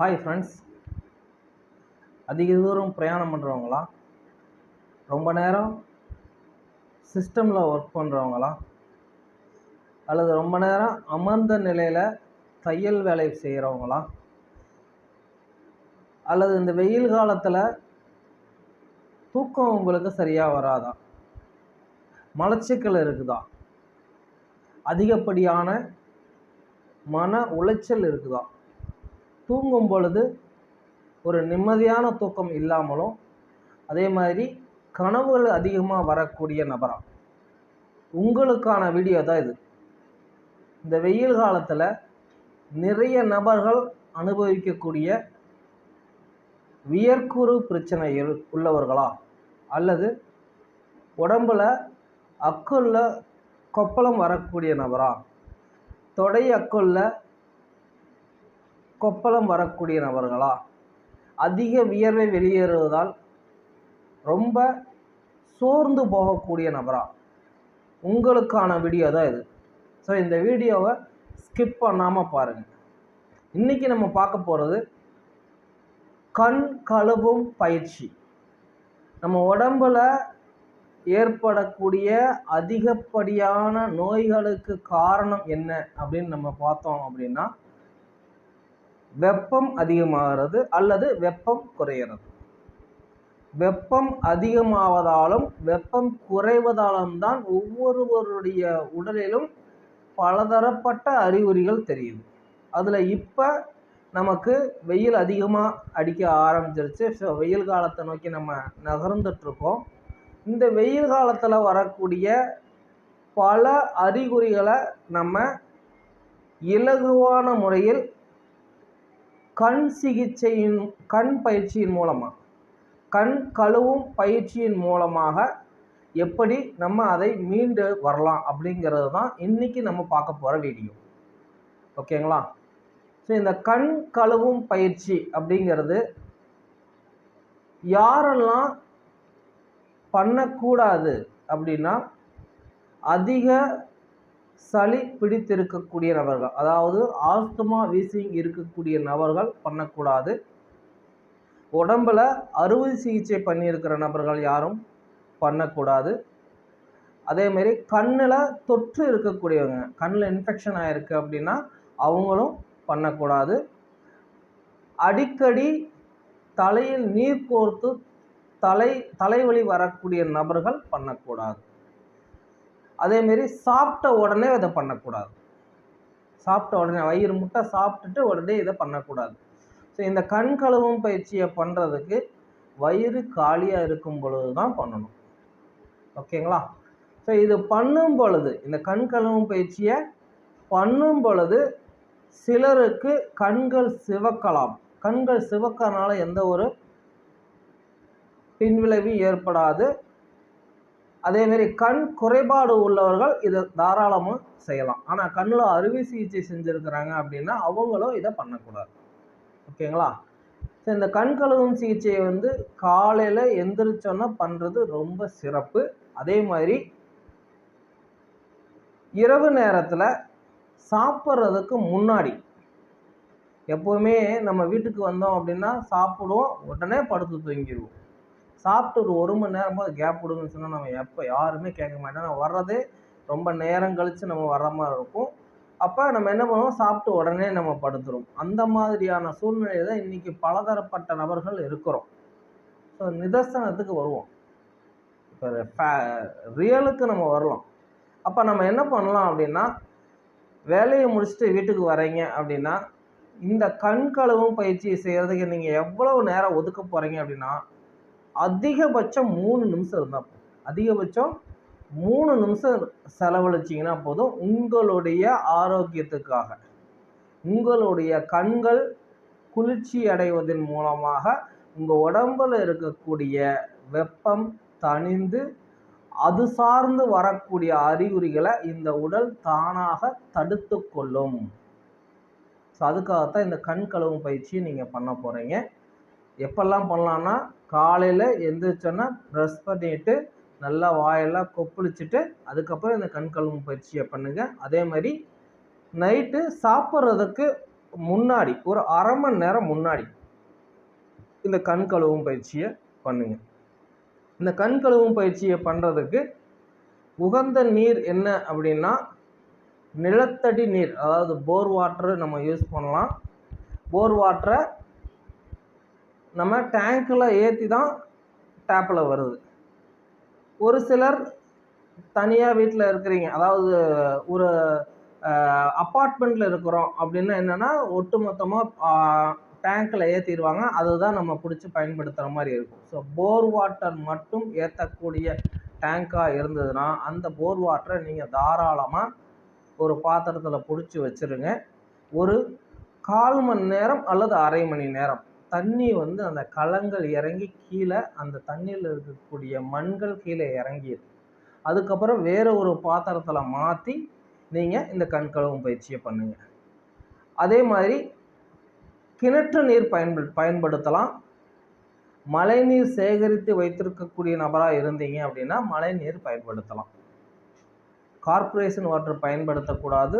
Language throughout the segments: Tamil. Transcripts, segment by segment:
ஹாய் ஃப்ரெண்ட்ஸ் அதிக தூரம் பிரயாணம் பண்ணுறவங்களா ரொம்ப நேரம் சிஸ்டமில் ஒர்க் பண்ணுறவங்களா அல்லது ரொம்ப நேரம் அமர்ந்த நிலையில் தையல் வேலை செய்கிறவங்களா அல்லது இந்த வெயில் காலத்தில் தூக்கம் உங்களுக்கு சரியாக வராதா? மலச்சிக்கல் இருக்குதா? அதிகப்படியான மன உளைச்சல் இருக்குதா? தூங்கும் பொழுது ஒரு நிம்மதியான தூக்கம் இல்லாமலும் அதே மாதிரி கனவுகள் அதிகமாக வரக்கூடிய நபராக உங்களுக்கான வீடியோ தான் இது. இந்த வெயில் காலத்தில் நிறைய நபர்கள் அனுபவிக்கக்கூடிய வியர்க்குறு பிரச்சனை உள்ளவர்களா? அல்லது உடம்புல அக்குள்ள கொப்பளம் வரக்கூடிய நபரா? தொடை அக்குள்ள கொப்பளம் வரக்கூடிய நபர்களா? அதிக வியர்வை வெளியேறுவதால் ரொம்ப சோர்ந்து போகக்கூடிய நபரா? உங்களுக்கான வீடியோ தான் இது. ஸோ இந்த வீடியோவை ஸ்கிப் பண்ணாமல் பாருங்கள் இன்றைக்கி நம்ம பார்க்க போகிறது கண் கழுவும் பயிற்சி. நம்ம உடம்பில் ஏற்படக்கூடிய அதிகப்படியான நோய்களுக்கு காரணம் என்ன அப்படின்னு நம்ம பார்த்தோம் அப்படின்னா வெப்பம் அதிகமாகிறது அல்லது வெப்பம் குறையிறது வெப்பம் அதிகமாவதாலும் வெப்பம் குறைவதாலும் தான் ஒவ்வொருவருடைய உடலிலும் பலதரப்பட்ட அறிகுறிகள் தெரியுது. அதில் இப்போ நமக்கு வெயில் அதிகமாக அடிக்க ஆரம்பிச்சிருச்சு. ஸோ வெயில் காலத்தை நோக்கி நம்ம நகர்ந்துட்டுருக்கோம். இந்த வெயில் காலத்தில் வரக்கூடிய பல அறிகுறிகளை நம்ம இலகுவான முறையில் கண் சிகிச்சையின் கண் பயிற்சியின் மூலமாக கண் கழுவும் பயிற்சியின் மூலமாக எப்படி நம்ம அதை மீண்டு வரலாம் அப்படிங்கிறது தான் இன்றைக்கி நம்ம பார்க்க போகிற வீடியோ. ஓகேங்களா ஸோ இந்த கண் கழுவும் பயிற்சி அப்படிங்கிறது யாரெல்லாம் பண்ணக்கூடாது அப்படின்னா அதிக சளி பிடித்திருக்கக்கூடிய நபர்கள் அதாவது ஆஸ்துமா வீசிங் இருக்கக்கூடிய நபர்கள் பண்ணக்கூடாது. உடம்பில் அறுவை சிகிச்சை பண்ணியிருக்கிற நபர்கள் யாரும் பண்ணக்கூடாது. அதேமாரி கண்ணில் தொற்று இருக்கக்கூடியவங்க கண்ணில் இன்ஃபெக்ஷன் ஆகிருக்கு அப்படின்னா அவங்களும் பண்ணக்கூடாது. அடிக்கடி தலையில் நீர் கோர்த்து தலை தலைவலி வரக்கூடிய நபர்கள் பண்ணக்கூடாது. அதேமாரி சாப்பிட்ட உடனே இதை பண்ணக்கூடாது. சாப்பிட்ட உடனே வயிறு முட்டை சாப்பிட்டுட்டு உடனே இதை பண்ணக்கூடாது. ஸோ இந்த கண் கழுவும் பயிற்சியை பண்ணுறதுக்கு வயிறு காலியாக இருக்கும் பொழுது தான் பண்ணணும். ஓகேங்களா? ஸோ இது பண்ணும் பொழுது இந்த கண் கழுவும் பயிற்சியை பண்ணும் பொழுது சிலருக்கு கண்கள் சிவக்கலாம். கண்கள் சிவக்கறனால எந்த ஒரு பின்விளைவும் ஏற்படாது. அதேமாரி கண் குறைபாடு உள்ளவர்கள் இதை தாராளமாக செய்யலாம். ஆனால் கண்ணில் அறுவை சிகிச்சை செஞ்சுருக்கிறாங்க அப்படின்னா அவங்களும் இதை பண்ணக்கூடாது. ஓகேங்களா? ஸோ இந்த கண் கழுவும் சிகிச்சையை வந்து காலையில் எந்திரிச்சோன்னா பண்ணுறது ரொம்ப சிறப்பு. அதே மாதிரி இரவு நேரத்தில் சாப்பிட்றதுக்கு முன்னாடி எப்போவுமே நம்ம வீட்டுக்கு வந்தோம் அப்படின்னா சாப்பிடுவோம் உடனே படுத்து தூங்கிடுவோம் சாப்பிட்டு ஒரு ஒரு மணி நேரமாவது கேப் விடுங்கன்னு சொன்னால் நம்ம எப்போ யாருமே கேட்க மாட்டோம். நான் வர்றதே ரொம்ப நேரம் கழித்து நம்ம வர்ற மாதிரி இருக்கும். அப்போ நம்ம என்ன பண்ணுவோம்? சாப்பிட்டு உடனே நம்ம படுத்துரும் அந்த மாதிரியான சூழ்நிலை தான் இன்றைக்கி பலதரப்பட்ட நபர்கள் இருக்கிறோம். ஸோ நிதர்சனத்துக்கு வருவோம். இப்போ ரியலுக்கு நம்ம வரலாம். அப்போ நம்ம என்ன பண்ணலாம் அப்படின்னா வேலையை முடிச்சுட்டு வீட்டுக்கு வரீங்க அப்படின்னா இந்த கண் கழுவும் பயிற்சி செய்கிறதுக்கு நீங்கள் எவ்வளவு நேரம் ஒதுக்க போகிறீங்க அப்படின்னா அதிகபட்சம் மூணு நிமிஷம் இருந்தால் போதும். அதிகபட்சம் மூணு நிமிஷம் செலவழிச்சிங்கன்னா போதும் உங்களுடைய ஆரோக்கியத்துக்காக. உங்களுடைய கண்கள் குளிர்ச்சி அடைவதன் மூலமாக உங்கள் உடம்பில் இருக்கக்கூடிய வெப்பம் தணிந்து அது சார்ந்து வரக்கூடிய அறிகுறிகளை இந்த உடல் தானாக தடுத்து கொள்ளும். ஸோ அதுக்காகத்தான் இந்த கண் கழுவும் பயிற்சியை நீங்கள் பண்ண போகிறீங்க எப்பெல்லாம் பண்ணலான்னா காலையில் எந்திரிச்சோன்னா ப்ரெஷ் பண்ணிவிட்டு நல்லா வாயெல்லாம் கொப்பளிச்சுட்டு அதுக்கப்புறம் இந்த கண் கழுவும் பயிற்சியை பண்ணுங்கள் அதே மாதிரி நைட்டு சாப்பிட்றதுக்கு முன்னாடி ஒரு அரை மணி நேரம் முன்னாடி இந்த கண் கழுவும் பயிற்சியை பண்ணுங்கள் இந்த கண் கழுவும் பயிற்சியை பண்ணுறதுக்கு உகந்த நீர் என்ன அப்படின்னா நிலத்தடி நீர் அதாவது போர் வாட்டரு நம்ம யூஸ் பண்ணலாம். போர் வாட்டரை நம்ம டேங்க்கில் ஏற்றி தான் டேப்பில் வருது. ஒரு சிலர் தனியாக வீட்டில் இருக்கிறீங்க. அதாவது ஒரு அப்பார்ட்மெண்ட்டில் இருக்கிறோம் அப்படின்னா என்னென்னா ஒட்டு மொத்தமாக டேங்க்கில் ஏற்றிடுவாங்க அதுதான் நம்ம பிடிச்சி பயன்படுத்துகிற மாதிரி இருக்கும். ஸோ போர் வாட்டர் மட்டும் ஏற்றக்கூடிய டேங்காக இருந்ததுன்னா அந்த போர் வாட்டரை நீங்கள் தாராளமாக ஒரு பாத்திரத்தில் பிடிச்சி வச்சுருங்க. ஒரு கால் மணி நேரம் அல்லது அரை மணி நேரம். தண்ணி வந்து அந்த களங்கள் இறங்கி கீழே அந்த தண்ணியில் இருக்கக்கூடிய மண்கள் கீழே இறங்கிடும் அதுக்கப்புறம் வேறு ஒரு பாத்திரத்தில் மாற்றி நீங்கள் இந்த கண் கழுவும் பயிற்சியை பண்ணுங்கள் அதே மாதிரி கிணற்று நீர் பயன்படு பயன்படுத்தலாம். மழைநீர் சேகரித்து வைத்திருக்கக்கூடிய நபராக இருந்தீங்க அப்படின்னா மழைநீர் பயன்படுத்தலாம். கார்ப்பரேஷன் வாட்டர் பயன்படுத்தக்கூடாது.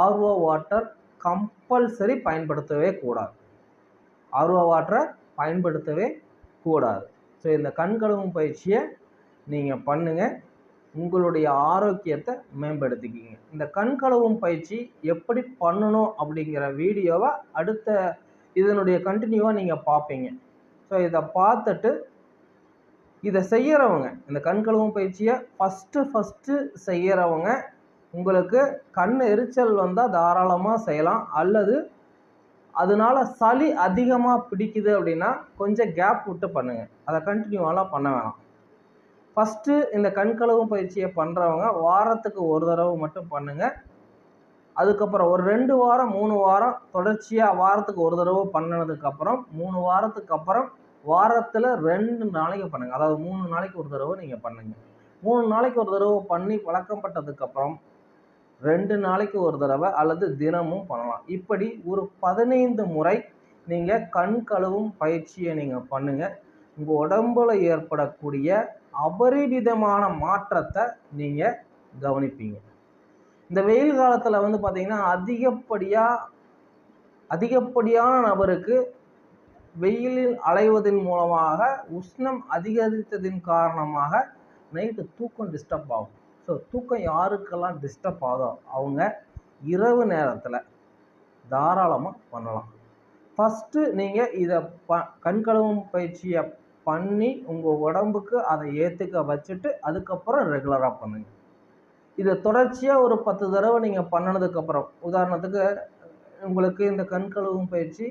ஆர்ஓ வாட்டர் கம்பல்சரி பயன்படுத்தவே கூடாது. ஆர்ஓ வாட்டரை பயன்படுத்தவே கூடாது. ஸோ இந்த கண் கழுவும் பயிற்சியை நீங்கள் பண்ணுங்கள் உங்களுடைய ஆரோக்கியத்தை மேம்படுத்திக்கிங்க. இந்த கண் கழுவும் பயிற்சி எப்படி பண்ணணும் அப்படிங்கிற வீடியோவை அடுத்த இதனுடைய கண்டினியூவாக நீங்கள் பார்ப்பீங்க. ஸோ இதை பார்த்துட்டு இதை செய்கிறவங்க இந்த கண் கழுவும் பயிற்சியை ஃபஸ்ட்டு ஃபஸ்ட்டு செய்கிறவங்க உங்களுக்கு கண் எரிச்சல் வந்தால் தாராளமாக செய்யலாம். அல்லது அதனால சளி அதிகமாக பிடிக்குது அப்படின்னா கொஞ்சம் கேப் விட்டு பண்ணுங்கள் அதை கண்டினியூவாலாம் பண்ண வேணாம். ஃபஸ்ட்டு இந்த கண்கழுவும் பயிற்சியை பண்ணுறவங்க வாரத்துக்கு ஒரு தடவை மட்டும் பண்ணுங்கள் அதுக்கப்புறம் ஒரு ரெண்டு வாரம் மூணு வாரம் தொடர்ச்சியாக வாரத்துக்கு ஒரு தடவை பண்ணினதுக்கப்புறம் மூணு வாரத்துக்கு அப்புறம் வாரத்தில் ரெண்டு நாளைக்கு பண்ணுங்கள் அதாவது மூணு நாளைக்கு ஒரு தடவை நீங்கள் பண்ணுங்கள் மூணு நாளைக்கு ஒரு தடவை பண்ணி பழக்கப்பட்டதுக்கப்புறம் ரெண்டு நாளைக்கு ஒரு தடவை அல்லது தினமும் பண்ணலாம். இப்படி ஒரு பதினைந்து முறை நீங்கள் கண் கழுவும் பயிற்சியை நீங்கள் பண்ணுங்கள் உங்கள் உடம்புல ஏற்படக்கூடிய அபரிவிதமான மாற்றத்தை நீங்கள் கவனிப்பீங்க. இந்த வெயில் காலத்தில் வந்து பார்த்திங்கன்னா அதிகப்படியாக அதிகப்படியான நபருக்கு வெயிலில் அலைவதன் மூலமாக உஷ்ணம் அதிகரித்ததின் காரணமாக நைட்டு தூக்கம் டிஸ்டர்ப் ஆகும். ஸோ தூக்கம் யாருக்கெல்லாம் டிஸ்டர்ப் ஆகுதோ அவங்க இரவு நேரத்தில் தாராளமாக பண்ணலாம். ஃபஸ்ட்டு நீங்கள் இதை ப கண்கழுவும் பயிற்சியை பண்ணி உங்கள் உடம்புக்கு அதை ஏற்றுக்க வச்சுட்டு அதுக்கப்புறம் ரெகுலராக பண்ணுங்கள் இதை தொடர்ச்சியாக ஒரு பத்து தடவை நீங்கள் பண்ணினதுக்கப்புறம் உதாரணத்துக்கு உங்களுக்கு இந்த கண் கழுவும் பயிற்சி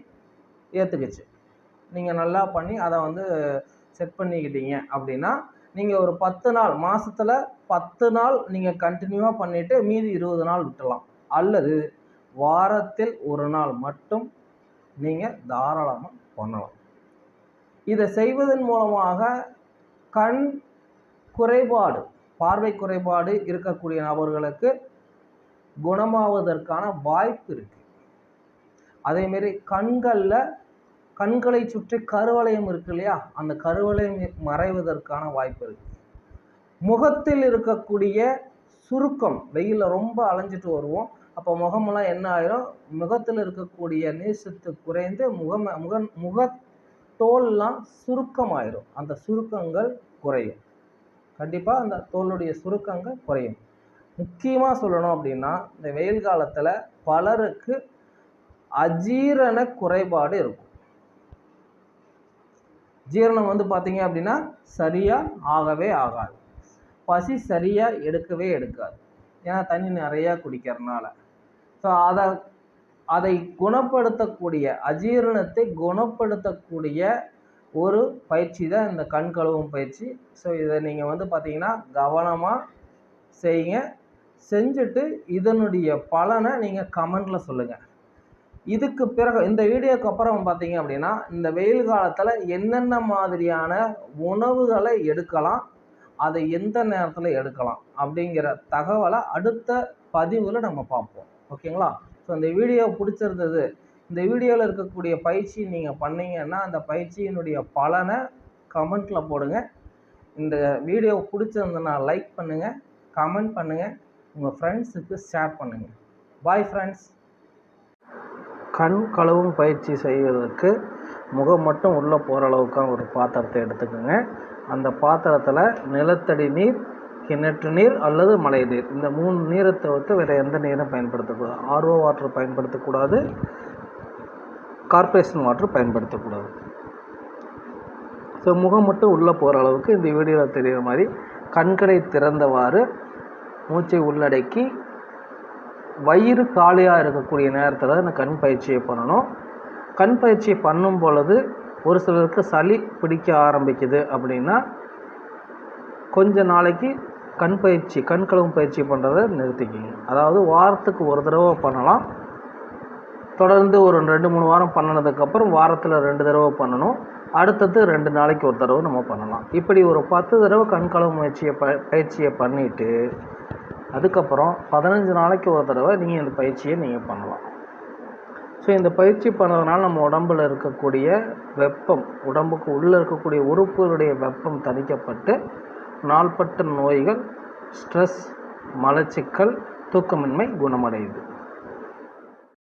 ஏற்றுக்குச்சு நீங்கள் நல்லா பண்ணி அதை வந்து செட் பண்ணிக்கிட்டீங்க அப்படின்னா நீங்கள் ஒரு பத்து நாள் மாதத்தில் பத்து நாள் நீங்கள் கண்டினியூவாக பண்ணிவிட்டு மீதி இருபது நாள் விட்டலாம். அல்லது வாரத்தில் ஒரு நாள் மட்டும் நீங்கள் தாராளமாக பண்ணலாம். இதை செய்வதன் மூலமாக கண் குறைபாடு பார்வை குறைபாடு இருக்கக்கூடிய நபர்களுக்கு குணமாவதற்கான வாய்ப்பு இருக்குது அதேமாரி கண்களில் கண்களை சுற்றி கருவளையம் இருக்கு இல்லையா? அந்த கருவளையம் மறைவதற்கான வாய்ப்பு இருக்குது முகத்தில் இருக்கக்கூடிய சுருக்கம் வெயிலில் ரொம்ப அலைஞ்சிட்டு வருவோம். அப்போ முகமெல்லாம் என்ன ஆயிரும்? முகத்தில் இருக்கக்கூடிய நீசத்து குறைந்து முகம் முக முக தோல்லாம் சுருக்கமாயிரும். அந்த சுருக்கங்கள் குறையும். கண்டிப்பாக அந்த தோலுடைய சுருக்கங்கள் குறையும். முக்கியமாக சொல்லணும் அப்படின்னா இந்த வெயில் காலத்தில் பலருக்கு அஜீரண குறைபாடு இருக்கும். ஜீரணம் வந்து பார்த்தீங்க அப்படின்னா சரியாக ஆகவே ஆகாது. பசி சரியாக எடுக்கவே எடுக்காது. ஏன்னா தண்ணி நிறையா குடிக்கிறதுனால. ஸோ அதை அதை குணப்படுத்தக்கூடிய அஜீரணத்தை குணப்படுத்தக்கூடிய ஒரு பயிற்சி தான் இந்த கண் கழுவும் பயிற்சி. ஸோ இதை நீங்கள் வந்து பார்த்தீங்கன்னா கவனமாக செய்யுங்க. செஞ்சுட்டு இதனுடைய பலனை நீங்கள் கமெண்டில் சொல்லுங்கள் இதுக்கு பிறகு இந்த வீடியோக்கு அப்புறம் பார்த்தீங்க அப்படின்னா இந்த வெயில் காலத்தில் என்னென்ன மாதிரியான உணவுகளை எடுக்கலாம் அதை எந்த நேரத்தில் எடுக்கலாம் அப்படிங்கிற தகவலை அடுத்த பதிவில் நம்ம பார்ப்போம். ஓகேங்களா? ஸோ இந்த வீடியோ பிடிச்சிருந்தது இந்த வீடியோவில் இருக்கக்கூடிய பயிற்சி நீங்கள் பண்ணீங்கன்னா அந்த பயிற்சியினுடைய பலனை கமெண்ட்டில் போடுங்க. இந்த வீடியோ பிடிச்சிருந்ததுன்னா லைக் பண்ணுங்கள் கமெண்ட் பண்ணுங்கள் உங்கள் ஃப்ரெண்ட்ஸுக்கு ஷேர் பண்ணுங்கள் பாய் ஃப்ரெண்ட்ஸ் கண் கழுவும் பயிற்சி செய்வதற்கு முகம் மட்டும் உள்ளே போகிற அளவுக்கான ஒரு பாத்திரத்தை எடுத்துக்கோங்க. அந்த பாத்திரத்தில் நிலத்தடி நீர் கிணற்று நீர் அல்லது மழை நீர். இந்த மூணு நீரை தவிர்த்து வேறு எந்த நீரும் பயன்படுத்தக்கூடாது. ஆர்ஓ வாட்டர் பயன்படுத்தக்கூடாது. கார்பரேஷன் வாட்டர் பயன்படுத்தக்கூடாது. ஸோ முகம் மட்டும் உள்ளே போகிற அளவுக்கு இந்த வீடியோவில் தெரிகிற மாதிரி கண்களை திறந்தவாறு மூச்சை உள்ளடக்கி வயிறு காலியாக இருக்கக்கூடிய நேரத்தில் இந்த கண் பயிற்சியை பண்ணணும். கண் பயிற்சி பண்ணும் பொழுது ஒரு சிலருக்கு சளி பிடிக்க ஆரம்பிக்குது அப்படின்னா கொஞ்ச நாளைக்கு கண் பயிற்சி கண் கழுவும் பயிற்சி பண்ணுறதை நிறுத்திக்கிங்க. அதாவது வாரத்துக்கு ஒரு தடவை பண்ணலாம். தொடர்ந்து ஒரு ரெண்டு மூணு வாரம் பண்ணினதுக்கப்புறம் வாரத்தில் ரெண்டு தடவை பண்ணணும். அடுத்தது ரெண்டு நாளைக்கு ஒரு தடவை நம்ம பண்ணலாம். இப்படி ஒரு பத்து தடவை கண் கழுவு முயற்சியை ப பயிற்சியை பண்ணிவிட்டு அதுக்கப்புறம் பதினஞ்சு நாளைக்கு ஒரு தடவை நீங்கள் இந்த பயிற்சியை நீங்கள் பண்ணலாம். ஸோ இந்த பயிற்சி பண்ணுறதுனால நம்ம உடம்பில் இருக்கக்கூடிய வெப்பம் உடம்புக்கு உள்ளே இருக்கக்கூடிய உறுப்புகளுடைய வெப்பம் தணிக்கப்பட்டு நாள்பட்ட நோய்கள் ஸ்ட்ரெஸ் மலச்சிக்கல் தூக்கமின்மை குணமடையுது.